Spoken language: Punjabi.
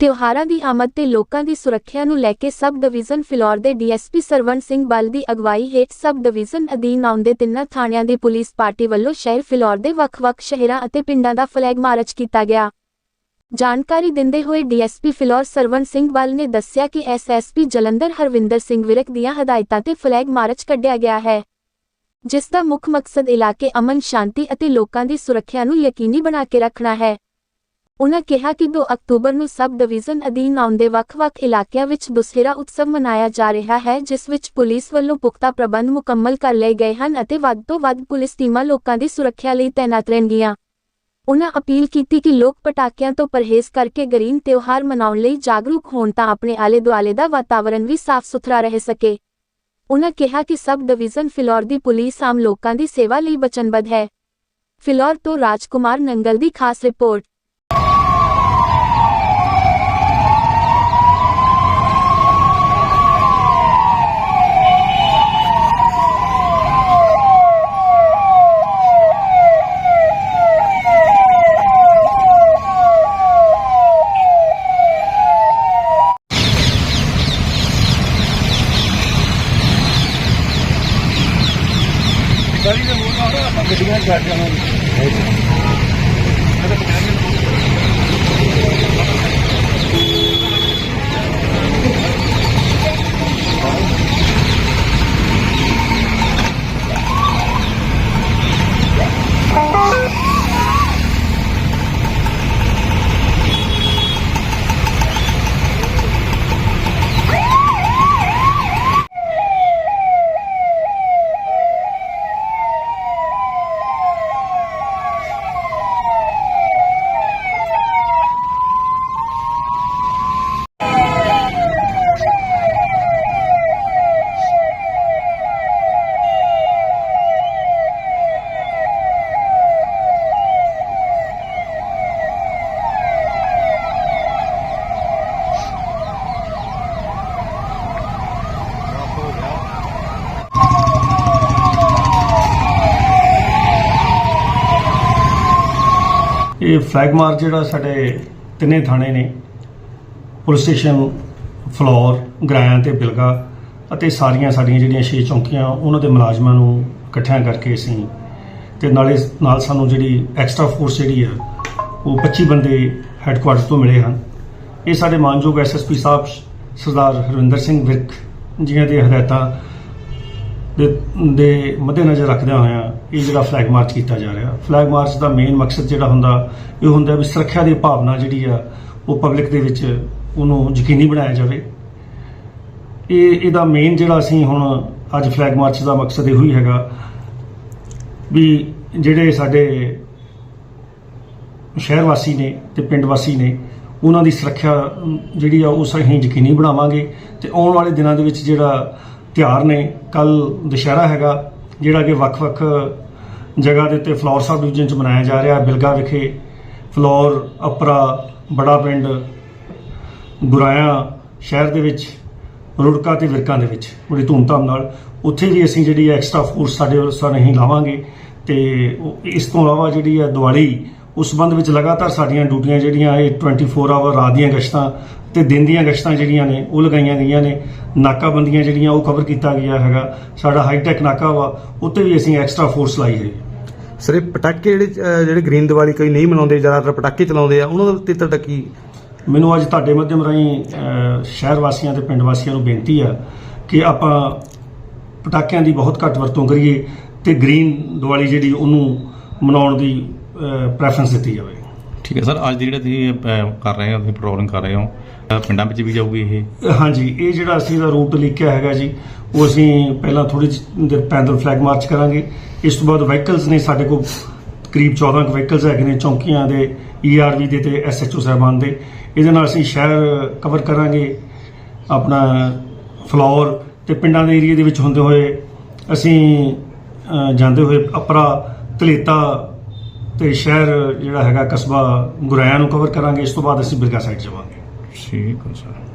ਤਿਉਹਾਰਾਂ ਦੀ ਆਮਦ ਤੇ ਲੋਕਾਂ ਦੀ ਸੁਰੱਖਿਆ ਨੂੰ ਲੈ ਕੇ ਸਬ ਡਿਵੀਜ਼ਨ ਫਿਲੌਰ ਦੇ ਡੀਐਸਪੀ ਸਰਵਣ ਸਿੰਘ ਬਲ ਦੀ ਅਗਵਾਈ ਹੇਠ ਸਬ ਡਿਵੀਜ਼ਨ ਅਧੀਨ ਆਉਂਦੇ ਤਿੰਨਾਂ ਥਾਣਿਆਂ ਦੀ ਪੁਲਿਸ ਪਾਰਟੀ ਵੱਲੋਂ ਸ਼ਹਿਰ ਫਿਲੌਰ ਦੇ ਵੱਖ-ਵੱਖ ਸ਼ਹਿਰਾਂ ਅਤੇ ਪਿੰਡਾਂ ਦਾ ਫਲੈਗ ਮਾਰਚ ਕੀਤਾ ਗਿਆ। ਜਾਣਕਾਰੀ ਦਿੰਦੇ ਹੋਏ ਡੀਐਸਪੀ ਫਿਲੌਰ ਸਰਵਣ ਸਿੰਘ ਬਲ ਨੇ ਦੱਸਿਆ ਕਿ ਐਸਐਸਪੀ ਜਲੰਧਰ ਹਰਵਿੰਦਰ ਸਿੰਘ ਵਿਰਕ ਦੀਆਂ ਹਦਾਇਤਾਂ ਤੇ ਫਲੈਗ ਮਾਰਚ ਕੱਢਿਆ ਗਿਆ ਹੈ, ਜਿਸ ਦਾ ਮੁੱਖ ਮਕਸਦ ਇਲਾਕੇ ਅਮਨ, ਸ਼ਾਂਤੀ ਅਤੇ ਲੋਕਾਂ ਦੀ ਸੁਰੱਖਿਆ ਨੂੰ ਯਕੀਨੀ ਬਣਾ ਕੇ ਰੱਖਣਾ ਹੈ। ਉਨ੍ਹਾਂ ਕਿਹਾ ਕਿ 2 ਅਕਤੂਬਰ ਨੂੰ ਸਬ ਡਿਵੀਜ਼ਨ ਅਧੀਨ ਆਉਂਦੇ ਵੱਖ-ਵੱਖ ਇਲਾਕਿਆਂ ਵਿੱਚ ਦੁਸਹਿਰਾ ਉਤਸਵ ਮਨਾਇਆ ਜਾ ਰਿਹਾ ਹੈ, ਜਿਸ ਵਿੱਚ ਪੁਲਿਸ ਵੱਲੋਂ ਪੁਖਤਾ ਪ੍ਰਬੰਧ ਮੁਕੰਮਲ ਕਰ ਲਏ ਗਏ ਹਨ ਅਤੇ ਵੱਧ ਤੋਂ ਵੱਧ ਪੁਲਿਸ ਟੀਮਾਂ ਲੋਕਾਂ ਦੀ ਸੁਰੱਖਿਆ ਲਈ ਤਾਇਨਾਤ ਰਹਿਣਗੀਆਂ। ਉਨ੍ਹਾਂ ਅਪੀਲ ਕੀਤੀ ਕਿ ਲੋਕ ਪਟਾਕਿਆਂ ਤੋਂ ਪਰਹੇਜ਼ ਕਰਕੇ ਗਰੀਨ ਤਿਉਹਾਰ ਮਨਾਉਣ ਲਈ ਜਾਗਰੂਕ ਹੋਣ ਤਾਂ ਆਪਣੇ ਆਲੇ-ਦੁਆਲੇ ਦਾ ਵਾਤਾਵਰਣ ਵੀ ਸਾਫ਼ ਸੁਥਰਾ ਰਹਿ ਸਕੇ। ਉਨ੍ਹਾਂ ਕਿਹਾ ਕਿ ਸਬ ਡਿਵੀਜ਼ਨ ਫਿਲੌਰ ਦੀ ਪੁਲਿਸ ਆਮ ਲੋਕਾਂ ਦੀ ਸੇਵਾ ਲਈ ਵਚਨਬੱਧ ਹੈ। ਫਿਲੌਰ ਤੋਂ ਰਾਜਕੁਮਾਰ ਨੰਗਲ ਦੀ ਖਾਸ ਰਿਪੋਰਟ। ਗਲੀ ਦੇ ਮੂਹਰ ਆਪਾਂ ਗੱਡੀਆਂ ਛੱਡ ਜਾਵਾਂਗੇ ਇਹ ਫਲੈਗ ਮਾਰਚ ਜਿਹੜਾ ਸਾਡੇ ਤਿੰਨੇ ਥਾਣੇ ਨੇ, ਪੁਲਿਸ ਸਟੇਸ਼ਨ, ਫਲੋਰ, ਗਰਾਇਆਂ ਤੇ ਬਿਲਗਾ ਅਤੇ ਸਾਰੀਆਂ ਸਾਡੀਆਂ ਜਿਹੜੀਆਂ ਛੇ ਚੌਂਕੀਆਂ, ਉਹਨਾਂ ਦੇ ਮੁਲਾਜ਼ਮਾਂ ਨੂੰ ਇਕੱਠਿਆਂ ਕਰਕੇ ਅਸੀਂ ਤੇ ਨਾਲੇ ਨਾਲ ਸਾਨੂੰ ਜਿਹੜੀ ਐਕਸਟਰਾ ਫੋਰਸ ਜਿਹੜੀ ਆ, ਉਹ 25 ਬੰਦੇ ਹੈੱਡਕੁਆਰਟਰ ਤੋਂ ਮਿਲੇ ਹਨ। ਇਹ ਸਾਡੇ ਮਾਨਯੋਗ ਐਸਐਸਪੀ ਸਾਹਿਬ ਸਰਦਾਰ ਹਰਵਿੰਦਰ ਸਿੰਘ ਵਿਰਕ ਜੀਆਂ ਦੀ ਹਦਾਇਤਾਂ ਦੇ ਦੇ ਮੱਦੇਨਜ਼ਰ ਰੱਖਦਿਆਂ ਹੋਇਆਂ ਇਹ ਜਿਹੜਾ ਫਲੈਗ ਮਾਰਚ ਕੀਤਾ ਜਾ ਰਿਹਾ। ਫਲੈਗ ਮਾਰਚ ਦਾ ਮੇਨ ਮਕਸਦ ਜਿਹੜਾ ਹੁੰਦਾ, ਇਹ ਹੁੰਦਾ ਵੀ ਸੁਰੱਖਿਆ ਦੀ ਭਾਵਨਾ ਜਿਹੜੀ ਆ, ਉਹ ਪਬਲਿਕ ਦੇ ਵਿੱਚ ਉਹਨੂੰ ਯਕੀਨੀ ਬਣਾਇਆ ਜਾਵੇ। ਇਹ, ਇਹਦਾ ਮੇਨ ਜਿਹੜਾ ਅਸੀਂ ਹੁਣ ਅੱਜ ਫਲੈਗ ਮਾਰਚ ਦਾ ਮਕਸਦ ਇਹੋ ਹੀ ਹੈਗਾ ਵੀ ਜਿਹੜੇ ਸਾਡੇ ਸ਼ਹਿਰ ਵਾਸੀ ਨੇ ਤੇ ਪਿੰਡ ਵਾਸੀ ਨੇ, ਉਹਨਾਂ ਦੀ ਸੁਰੱਖਿਆ ਜਿਹੜੀ ਆ, ਉਹ ਅਸੀਂ ਯਕੀਨੀ ਬਣਾਵਾਂਗੇ ਤੇ ਆਉਣ ਵਾਲੇ ਦਿਨਾਂ ਦੇ ਵਿੱਚ ਜਿਹੜਾ ਤਿਉਹਾਰ ਨੇ। ਕੱਲ ਦੁਸ਼ਹਿਰਾ ਹੈਗਾ, ਜਿਹੜਾ ਕਿ ਵੱਖ-ਵੱਖ ਜਗ੍ਹਾ ਦੇ ਉੱਤੇ ਫਲੋਰ ਸਬ ਡਿਵੀਜ਼ਨ ਚ ਮਨਾਇਆ ਜਾ ਰਿਹਾ। ਬਿਲਗਾ ਵਿਖੇ ਫਲੋਰ ਅਪਰਾ ਬੜਾ ਪਿੰਡ ਗੁਰਾਇਆ ਸ਼ਹਿਰ ਦੇ ਵਿੱਚ, ਰੁੜਕਾ ਤੇ ਵਿਰਕਾਂ ਦੇ ਵਿੱਚ, ਬੜੀ ਧੂਮਧਾਮ ਨਾਲ। ਉੱਥੇ ਵੀ ਅਸੀਂ ਜਿਹੜੀ ਐਕਸਟਰਾ ਫੋਰਸ ਸਾਡੇ ਵੱਲੋਂ ਸਰ ਅਸੀਂ ਲਾਵਾਂਗੇ ਤੇ ਇਸ ਤੋਂ ਇਲਾਵਾ ਜਿਹੜੀ ਹੈ ਦੀਵਾਲੀ ਉਸ ਸੰਬੰਧ ਵਿੱਚ ਲਗਾਤਾਰ ਸਾਡੀਆਂ ਡਿਊਟੀਆਂ ਜਿਹੜੀਆਂ ਇਹ 24 ਆਵਰ ਰਾਤ ਦੀਆਂ ਗਸ਼ਤਾਂ ਤੇ ਦਿਨ ਦੀਆਂ ਗਸ਼ਤਾਂ ਜਿਹੜੀਆਂ ਨੇ ਉਹ ਲਗਾਈਆਂ ਗਈਆਂ ਨੇ। ਨਾਕਾਬੰਦੀਆਂ ਜਿਹੜੀਆਂ ਉਹ ਕਵਰ ਕੀਤਾ ਗਿਆ ਹੈਗਾ। ਸਾਡਾ ਹਾਈਟੈਕ ਨਾਕਾ ਵਾ ਉੱਤੇ ਵੀ ਅਸੀਂ ਐਕਸਟਰਾ ਫੋਰਸ ਲਾਈ ਹੈ ਸਰ ਇਹ ਪਟਾਕੇ ਜਿਹੜੇ ਜਿਹੜੇ ਗ੍ਰੀਨ ਦੀਵਾਲੀ ਕੋਈ ਨਹੀਂ ਮਨਾਉਂਦੇ ਜ਼ਿਆਦਾਤਰ ਪਟਾਕੇ ਚਲਾਉਂਦੇ ਆ ਉਹਨਾਂ ਤੇ ਤੁਹਾਡਾ ਕੀ? ਮੈਨੂੰ ਅੱਜ ਤੁਹਾਡੇ ਮਾਧਿਅਮ ਰਾਹੀਂ ਸ਼ਹਿਰ ਵਾਸੀਆਂ ਤੇ ਪਿੰਡ ਵਾਸੀਆਂ ਨੂੰ ਬੇਨਤੀ ਆ ਕਿ ਆਪਾਂ ਪਟਾਕਿਆਂ ਦੀ ਬਹੁਤ ਘੱਟ ਵਰਤੋਂ ਕਰੀਏ ਤੇ ਗ੍ਰੀਨ ਦੀਵਾਲੀ ਜਿਹੜੀ ਉਹਨੂੰ ਮਨਾਉਣ ਦੀ ਪ੍ਰੈਫਰੈਂਸ ਦਿੱਤੀ ਜਾਵੇ। ਠੀਕ ਹੈ ਸਰ ਅੱਜ ਦੀ ਜਿਹੜਾ ਤੁਸੀਂ ਅਹ, ਕਰ ਰਹੇ ਹੋ ਤੁਸੀਂ ਪੈਟਰੋਲਿੰਗ ਕਰ ਰਹੇ ਹੋ ਅਹ, ਪਿੰਡਾਂ ਵਿੱਚ ਵੀ ਜਾਊਗੀ ਇਹ? ਹਾਂਜੀ ਇਹ ਜਿਹੜਾ ਅਸੀਂ ਦਾ ਰੂਟ ਲਿਖਿਆ ਹੈਗਾ ਜੀ ਉਹ ਅਸੀਂ ਪਹਿਲਾਂ ਥੋੜੀ ਦੇਰ ਪੈਦਲ ਫਲੈਗ ਮਾਰਚ ਕਰਾਂਗੇ। ਇਸ ਤੋਂ ਬਾਅਦ ਵਹੀਕਲਸ ਨੇ ਸਾਡੇ ਕੋਲ ਕਰੀਬ 14 ਕੁ ਵਹੀਕਲਸ ਹੈਗੇ ਨੇ ਚੌਂਕੀਆਂ ਦੇ ਈਆਰਵੀ ਦੇ ਤੇ ਐਸਐਚਓ ਸਾਹਿਬਾਨ ਦੇ। ਇਹਦੇ ਨਾਲ ਅਸੀਂ ਸ਼ਹਿਰ ਕਵਰ ਕਰਾਂਗੇ ਆਪਣਾ ਫਲੋਰ ਤੇ ਪਿੰਡਾਂ ਦੇ ਏਰੀਆ ਦੇ ਵਿੱਚ ਹੁੰਦੇ ਹੋਏ ਅਸੀਂ ਅ, ਜਾਂਦੇ ਹੋਏ ਅਪਰਾ ਧਲੇਤਾ ਤੇ ਸ਼ਹਿਰ ਜਿਹੜਾ ਹੈਗਾ ਕਸਬਾ ਗੁਰਾਇਆ ਨੂੰ ਕਵਰ ਕਰਾਂਗੇ, ਇਸ ਤੋਂ ਬਾਅਦ ਅਸੀਂ ਬਿਰਗਾ ਸਾਈਡ ਜਾਵਾਂਗੇ। ਠੀਕ ਹੈ ਸਰ।